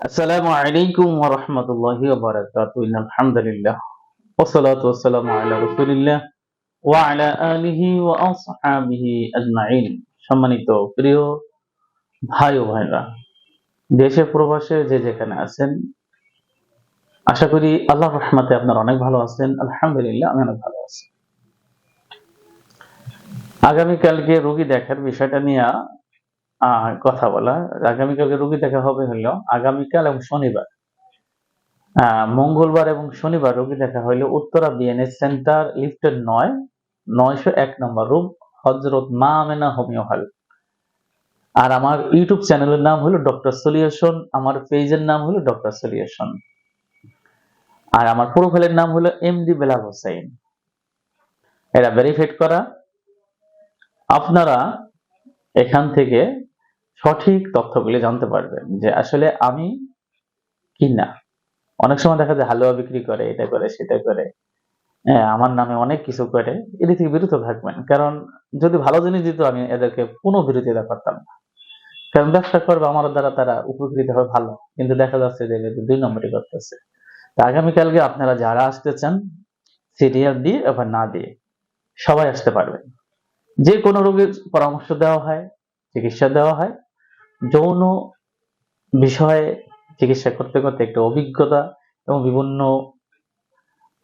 আসসালামু আলাইকুম ওয়া রাহমাতুল্লাহি ওয়া বারাকাতুহু। ইন্নাল হামদুলিল্লাহ। ওয়াসসালাতু ওয়াসসালামু আলা রাসূলিল্লাহ ওয়া আলা আলিহি ওয়া আসহাবিহি আজমাইন। সম্মানিত প্রিয় ভাই ও ভাইরা, দেশে প্রবাসে যে যেখানে আছেন, আশা করি আল্লাহর রহমতে আপনারা অনেক ভালো আছেন। আলহামদুলিল্লাহ আমি অনেক ভালো আছি। আগামীকালকে রোগী দেখার বিষয়টা নিয়ে কথা বলা। আগামীকালকে রুগী দেখা হবে হলো আগামীকাল এবং শনিবার। মঙ্গলবার এবং শনিবার রোগী দেখা হইল উত্তরা বিএনএস সেন্টার লিফটের নয়, নয়শো এক নম্বর রুম হজরত মা আমেনা হোমিও হল। আর আমার ইউটিউব চ্যানেলের নাম হলো ডক্টর সলিউশন, আমার পেজের নাম হলো ডক্টর সলিউশন। আর আমার প্রোফাইলের নাম হলো এমডি বেলাল হোসেন। এটা ভেরিফাইড করা। আপনারা এখান থেকে সঠিক তথ্যগুলি জানতে পারবেন যে আসলে আমি কি না অনেক সময় দেখা যায় হালুয়া বিক্রি করে এটা করে সেটা করে। হ্যাঁ, আমার নামে অনেক কিছু করে এদের থেকে বিরত থাকবেন। কারণ যদি ভালো জিনিস দিত আমি এদেরকে পুনঃ বিরোধিতা করতাম না। কারণ ব্যবসা করবে আমার দ্বারা তারা উপকৃত হবে ভালো। কিন্তু দেখা যাচ্ছে যে দুই নম্বরই করতেছে। তো আগামীকালকে আপনারা যারা আসতে চান সিরিয়াল দিয়ে এবার না দিয়ে সবাই আসতে পারবেন। যে কোনো রোগীর পরামর্শ দেওয়া হয় চিকিৎসা দেওয়া হয় যৌন বিষয়ে চিকিৎসা করতে করতে একটা অভিজ্ঞতা এবং বিভিন্ন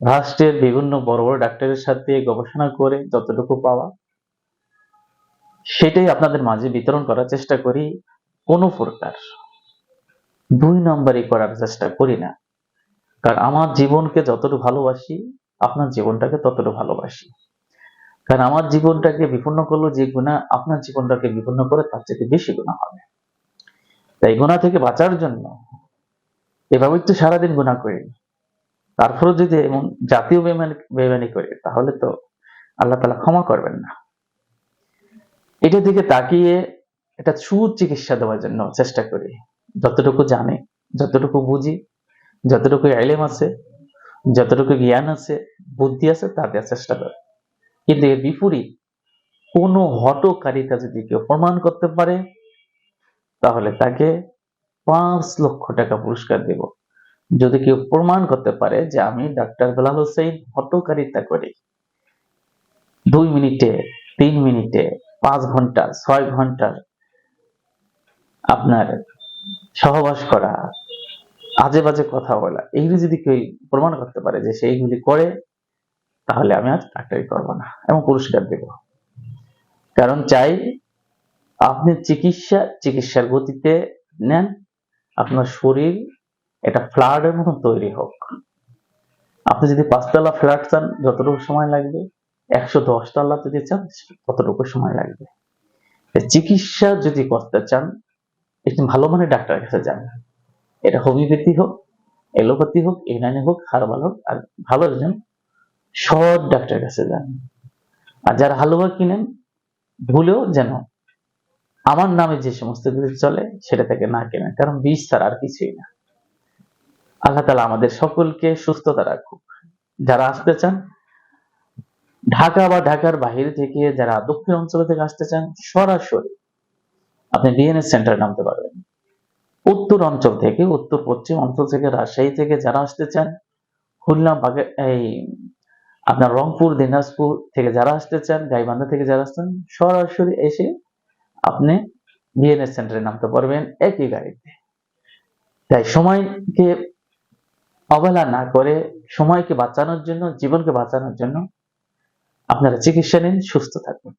রাষ্ট্রের বিভিন্ন বড় বড় ডাক্তারের সাথে গবেষণা করে যতটুকু পাওয়া, সেটাই আপনাদের মাঝে বিতরণ করার চেষ্টা করি। কোনো প্রকার দুই নম্বরই করার চেষ্টা করি না। কারণ আমার জীবনকে যতটুকু ভালোবাসি, আপনার জীবনটাকে ততটুকু ভালোবাসি। কারণ আমার জীবনটাকে বিপন্ন করল যে গুণা আপনার জীবনটাকে বিপন্ন করে তার চেয়ে বেশি গুণা হবে। তাই গুণা থেকে বাঁচার জন্য এভাবে তো সারাদিন গুণা করি। তারপরে যদি এমন জাতীয় বেমানি করি, তাহলে তো আল্লাহ তালা ক্ষমা করবেন না। এটা দিকে তাকিয়ে এটা সুচিকিৎসা দেওয়ার জন্য চেষ্টা করি। যতটুকু জানে, যতটুকু বুঝি, যতটুকু এলেম আছে, যতটুকু জ্ঞান আছে, বুদ্ধি আছে, তা দেওয়ার চেষ্টা করে। কিন্তু এর বিপরীত কোনো হটকারিতা যদি কেউ প্রমাণ করতে পারে তাহলে তাকে পাঁচ লক্ষ টাকা পুরস্কার দেব। যদি কেউ প্রমাণ করতে পারে যে আমি ডাক্তার বেলাল হোসেন হটকারিতা করি, দুই মিনিটে, তিন মিনিটে, পাঁচ ঘণ্টা, ছয় ঘণ্টা আপনার সহবাস করা আজে বাজে কথা বলা, এইগুলি যদি কেউ প্রমাণ করতে পারে যে সে এইগুলি করে, তাহলে আমি আর ডাক্তারি করব না এবং পুরস্কার দেব। কারণ চাই আপনি চিকিৎসা, চিকিৎসার গতিতে নেন। আপনার শরীর এটা ফ্ল্যাটের মতো তৈরি হোক। আপনি যদি পাঁচতলা ফ্ল্যাট চান, যতটুকু সময় লাগবে, একশো দশ তলা যদি চান, ততটুকু সময় লাগবে। চিকিৎসা যদি করতে চান, একটি ভালো মানের ডাক্তারের কাছে যান। এটা হোমিওপ্যাথি হোক এলোপ্যাথি হোক, ইউনানি হোক, হারবাল হোক, আর ভালো একজন সৎ ডাক্তারের কাছে যান। আর যারা হালুয়া কিনেন, ভুলেও যেন আমার নামে যে সমস্ত কিছু চলে, সেটা থেকে না কেনেন। কারণ বিষ ছাড়া আর কিছুই না। আল্লাহ তালা আমাদের সকলকে সুস্থতা রাখুক। যারা আসতে চান, ঢাকা বা ঢাকার বাহির থেকে, যারা দক্ষিণ অঞ্চল থেকে আসতে চান, সরাসরি আপনি ডিএনএস সেন্টারে নামতে পারবেন। উত্তর অঞ্চল থেকে, উত্তর পশ্চিম অঞ্চল থেকে, রাজশাহী থেকে যারা আসতে চান, খুলনা, বাগে, এই আপনার রংপুর, দিনাজপুর থেকে যারা আসতে চান, গাইবান্ধা থেকে যারা আসছেন সরাসরি এসে আপনি বিএনএস সেন্টারে নামতে পারবেন একই গাড়িতে। তাই সময়কে অবহেলা না করে সময়কে বাঁচানোর জন্য, জীবনকে বাঁচানোর জন্য আপনারা চিকিৎসা নিন, সুস্থ থাকুন।